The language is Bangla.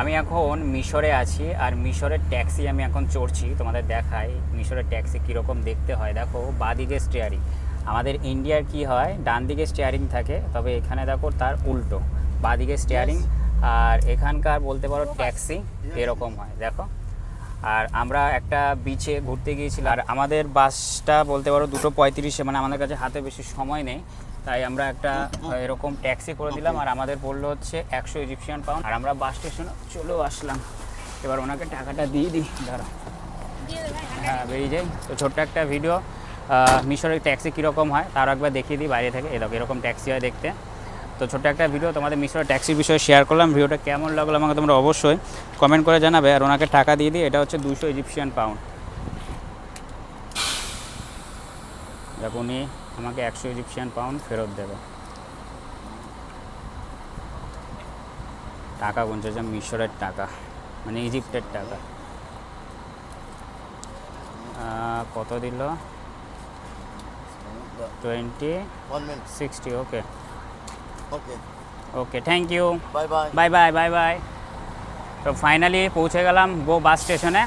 আমি এখন মিশরে আছি আর মিশরের ট্যাক্সি আমি এখন চড়ছি তোমাদের দেখাই। মিশরের ট্যাক্সি কীরকম দেখতে হয় দেখো বাদিকে স্টিয়ারিং আমাদের ইন্ডিয়ার কি হয় ডান দিকে স্টিয়ারিং থাকে তবে এখানে দেখো তার উল্টো। বাদিকে স্টিয়ারিং আর এখানকার বলতে পারো ট্যাক্সি এরকম হয় দেখো। আর আমরা একটা বিচে ঘুরতে গিয়েছিলাম। আর আমাদের বাসটা বলতে পারো দুটো পঁয়ত্রিশে মানে আমাদের কাছে হাতে বেশি সময় নেই। তাই আমরা একটা এরকম ট্যাক্সি করে দিলাম আর আমাদের পড়ল হচ্ছে একশো ইজিপশিয়ান পাউন্ড আর আমরা বাস স্টেশনে চলেও আসলাম। এবার ওনাকে টাকাটা দিয়ে দিই। দাঁড়া হ্যাঁ বেরিয়ে যাই। তো ছোট্ট একটা ভিডিও মিশরের ট্যাক্সি কীরকম হয় তার একবার দেখিয়ে দিই বাইরে থেকে। এরকম এরকম ট্যাক্সি হয় দেখতে। তো ছোট্ট একটা ভিডিও তোমাদের মিশরের ট্যাক্সির বিষয়ে শেয়ার করলাম। ভিডিওটা কেমন লাগল আমাকে তোমরা অবশ্যই কমেন্ট করে জানাবে। আর ওনাকে টাকা দিয়ে দিই এটা হচ্ছে দুশো ইজিপশিয়ান পাউন্ড দেখো উনি আমাকে একশো ইজিপশিয়ান পাউন্ড ফেরত দেবে। টাকা গুনছে যে মিশরের টাকা মানে ইজিপ্টের টাকা। কত দিল? Twenty sixty okay Okay. Okay thank you bye bye bye bye bye bye তো ফাইনালি পৌঁছে গেলাম গো বাস স্টেশনে